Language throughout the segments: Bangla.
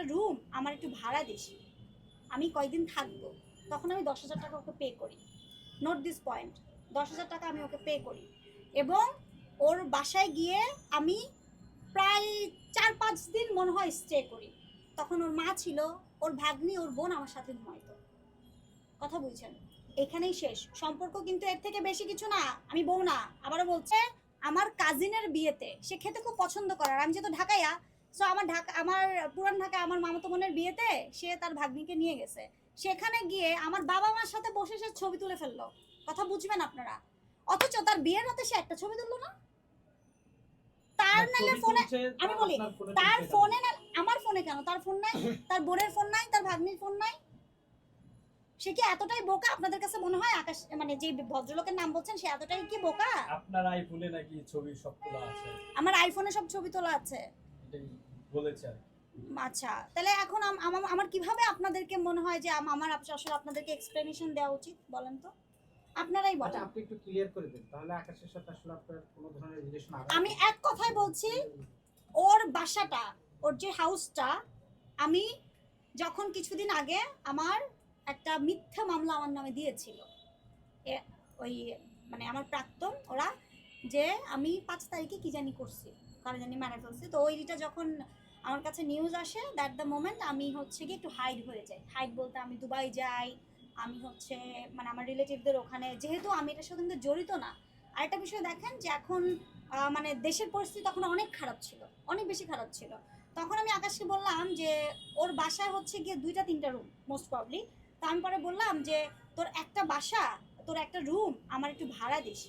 একটা রুম আমার একটু ভাড়া দিস আমি কয়দিন থাকব? তখন আমি দশ হাজার টাকা ওকে পে করি। নোট দিস পয়েন্ট দশ হাজার টাকা আমি ওকে পে করি। এবং ওর বাসায় গিয়ে আমি প্রায় চার পাঁচ দিন মনে হয় স্টে করি। তখন ওর মা ছিল, ওর ভাগ্নি, ওর বোন আমার সাথে ঘুমাইতো। কথা বুঝছেন? এখানেই শেষ। সম্পর্ক কিন্তু এর থেকে বেশি কিছু না। আমি বউ না। আবারও বলছে, আমার কাজিনের বিয়েতে সে খেতে খুব পছন্দ করে। আর আমি যেহেতু ঢাকাইয়া সো আমার ঢাকা আমার পুরান ঢাকায় আমার মামাতো বোনের বিয়েতে সে তার ভাগ্নিকে নিয়ে গেছে। সেখানে গিয়ে আমার বাবা মার সাথে বসে সে ছবি তুলে ফেলল। কথা বুঝবেন আপনারা। অথচ তার বিয়ের রাতে সে একটা ছবি তুললো না। তার ফোনে আমি বলি, তার ফোনে না আমার ফোনে কেন? তার ফোন নাই তার বোনের ফোন নাই তার ভাগ্নির ফোন নাই। সে কি এতটাই বোকা? আপনাদের কাছে মনে হয় আকাশ মানে যে ভদ্রলোকের নাম বলছেন সে এতটাই কি বোকা? আপনার আইফোনে নাকি ছবি সব তোলা আছে। আমার আইফোনে সব ছবি তোলা আছে। এটাই বলেছে আর আচ্ছা তাহলে এখন আমার আমার কীভাবে আপনাদেরকে মনে হয় যে আম- আমার আসলে আপনাদেরকে এক্সপ্লেনেশন দেওয়া উচিত বলেন তো? আপনারাই আচ্ছা বলেন আপনি একটু ক্লিয়ার করে দিন তাহলে আকাশের সাথে আসলে আপনার কোনো ধরনের রিলেশন আমি এক কথায় বলছি ওর বাসাটা ওর যে হাউসটা আমি যখন কিছুদিন আগে আমার একটা মিথ্যা মামলা আমার নামে দিয়েছিল ওই মানে আমার প্রাক্তন ওরা যে আমি পাঁচ তারিখে কি জানি করছি। কারও জানি মারা ফেলছি। তো ওইটা যখন আমার কাছে নিউজ আসে দ্যাট দ্য মোমেন্ট আমি হচ্ছে কি একটু হাইড হয়ে যাই। হাইড বলতে আমি দুবাই যাই, আমি হচ্ছে মানে আমার রিলেটিভদের ওখানে। যেহেতু আমি এটার সাথে কিন্তু জড়িত না। আরেকটা বিষয় দেখেন যে এখন মানে দেশের পরিস্থিতি তখন অনেক খারাপ ছিল, অনেক বেশি খারাপ ছিল। তখন আমি আকাশকে বললাম যে, ওর বাসায় হচ্ছে গিয়ে দুইটা, তিনটা রুম মোস্ট প্রবলি তো আমি পরে বললাম যে, তোর একটা বাসা, তোর একটা রুম আমার একটু ভাড়া দিস।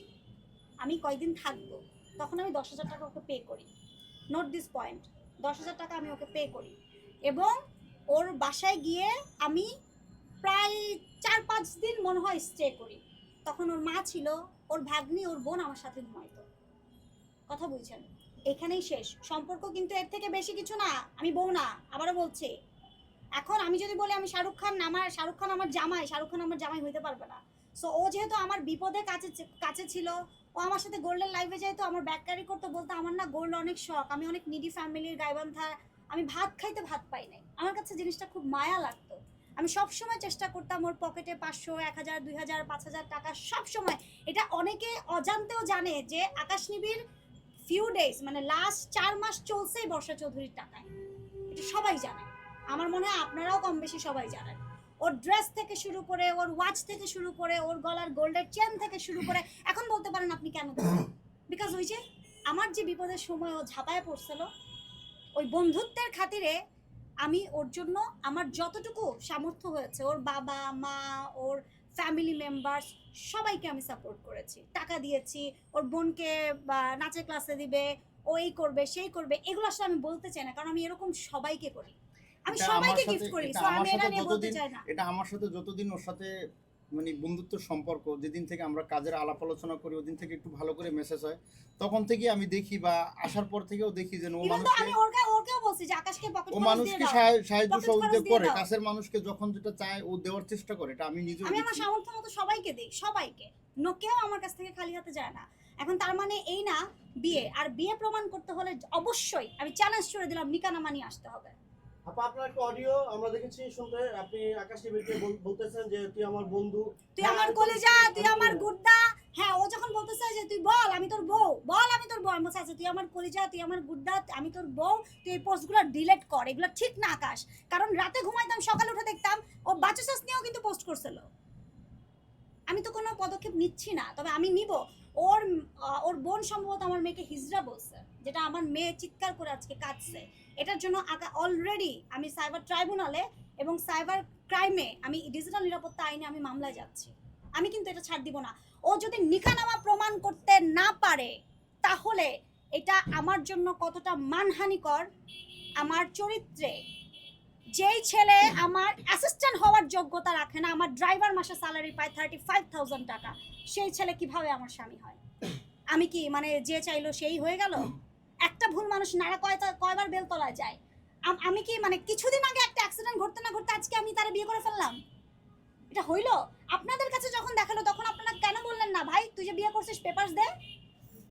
আমি কয়দিন থাকব? তখন আমি দশ হাজার টাকা ওকে পে করি। নোট দিস পয়েন্ট দশ হাজার টাকা আমি ওকে পে করি। এবং ওর বাসায় গিয়ে আমি প্রায় চার পাঁচ দিন মনে হয় স্টে করি। তখন ওর মা ছিল, ওর ভাগ্নি, ওর বোন আমার সাথে ঘুমাইতো। কথা বুঝছেন? এখানেই শেষ। সম্পর্ক কিন্তু এর থেকে বেশি কিছু না। আমি বউ না, আবারও বলছি। এখন আমি যদি বলি আমি শাহরুখ খান, আমার শাহরুখ খান আমার জামাই, শাহরুখ খান আমার জামাই হইতে পারবে না। সো ও যেহেতু আমার বিপদে কাছে কাছে ছিল ও আমার সাথে গোল্ডেন লাইফে যেহেতু আমার ব্যাক ক্যারি করতে বলতে আমার না গোল্ড অনেক শখ। আমি অনেক নিডি ফ্যামিলির গাইবান্ধা। আমি ভাত খাইতে ভাত পাই নাই। আমার কাছে জিনিসটা খুব মায়া লাগতো। আমি সব সময় চেষ্টা করতাম ওর পকেটে পাঁচশো, এক হাজার, দুই হাজার, পাঁচ হাজার টাকা সব সময়। এটা অনেকে অজান্তেও জানে যে আকাশ নিবিড় ফিউ ডেজ মানে লাস্ট চার মাস চলছেই বর্ষা চৌধুরীর টাকায়। এটা সবাই জানে। আমার মনে হয় আপনারাও কম বেশি সবাই জানেন। ওর ড্রেস থেকে শুরু করে, ওর ওয়াচ থেকে শুরু করে, ওর গলার গোল্ডের চেন থেকে শুরু করে, এখন বলতে পারেন আপনি কেন বিকজ ওই যে আমার যে বিপদের সময় ও ঝাঁপায় পড়ছিল, ওই বন্ধুত্বের খাতিরে আমি ওর জন্য আমার যতটুকু সামর্থ্য হয়েছে, ওর বাবা, মা, ওর ফ্যামিলি মেম্বার্স সবাইকে আমি সাপোর্ট করেছি। টাকা দিয়েছি, ওর বোনকে নাচের ক্লাসে দিবে, ও এই করবে, সেই করবে, এগুলো আসলে আমি বলতে চাই না, কারণ আমি এরকম সবাইকে করি। আমি সবাইকে গিফট করি সো আমি এটা নিয়ে বলতে চাই না। এটা আমার সাথে যতদিন ওর সাথে মানে বন্ধুত্ব সম্পর্ক যেদিন থেকে আমরা কাজের আলাপ আলোচনা করি ওদিন থেকে একটু ভালো করে মেসেজ হয় তখন থেকে আমি দেখি বা আসার পর থেকেও দেখি যে ও মানুষকে আমি ওরকে ওরকেও বলছি যে আকাশকে পকেট ও মানুষকে সাহায্য সহযোগিতা করে কাছের মানুষকে যখন যেটা চায় ও দেওয়ার চেষ্টা করে এটা আমি নিজে আমি আমার সামর্থ্য মতো সবাইকে দিই সবাইকে। নো কেউ আমার কাছ থেকে খালি হাতে যায় না। এখন তার মানে এই না বিয়ে। আর বিয়ে প্রমাণ করতে হলে অবশ্যই আমি চ্যালেঞ্জ করে দিলাম নিকানামা নিয়ে আসতে হবে। আপা আপনার একটা অডিও আমরা দেখেছি শুনতে আপনি আকাশ টিভিতে বলতেছেন যে তুই আমার বন্ধু। তুই হ্যাঁ, আমার আমি তো- তুই আমার গুড্ডা। হ্যাঁ ও যখন বলতেছে যে তুই বল আমি তোর বউ। বল আমি তোর বউ। আমি বলছি আচ্ছা তুই আমার কলেজা তুই আমার গুড্ডা আমি তোর বউ। তুই এই পোস্টগুলো ডিলিট কর এগুলো ঠিক না আকাশ। কারণ রাতে ঘুমাইতাম সকালে উঠে দেখতাম ও বাচ্চা চাষ নিয়েও কিন্তু পোস্ট করছিল। আমি তো কোনো পদক্ষেপ নিচ্ছি না তবে আমি নিব। ওর ওর বোন সম্ভবত আমার মেয়েকে হিজড়া বলছে, যেটা আমার মেয়ে চিৎকার করে আজকে কাঁদছে। এটার জন্য অলরেডি আমি সাইবার ট্রাইব্যুনালে এবং সাইবার ক্রাইমে আমি ডিজিটাল নিরাপত্তা আইনে আমি মামলায় যাচ্ছি। আমি কিন্তু এটা ছাড় দিব না। ও যদি নিকানামা প্রমাণ করতে না পারে, তাহলে এটা আমার জন্য কতটা মানহানিকর, আমার চরিত্রে যেই ছেলে আমার অ্যাসিস্ট্যান্ট হওয়ার যোগ্যতা রাখে না, আমার ড্রাইভার মাসে স্যালারি পায় থার্টি ফাইভ থাউজেন্ড টাকা, সেই ছেলে কীভাবে আমার স্বামী হয়? আমি কি মানে যে চাইলো সেই হয়ে গেল? একটা ভুল মানুষ নাড়া কয়টা কয়বার বেলতলায় যায়। আম- কি মানে কিছুদিন আগে একটা অ্যাক্সিডেন্ট ঘটতে না ঘটতে আজকে আমি তারা বিয়ে করে ফেললাম? এটা হইল? আপনাদের কাছে যখন দেখাল, তখন আপনারা কেন বললেন না, ভাই, তুই যে বিয়ে করছিস পেপারস দে।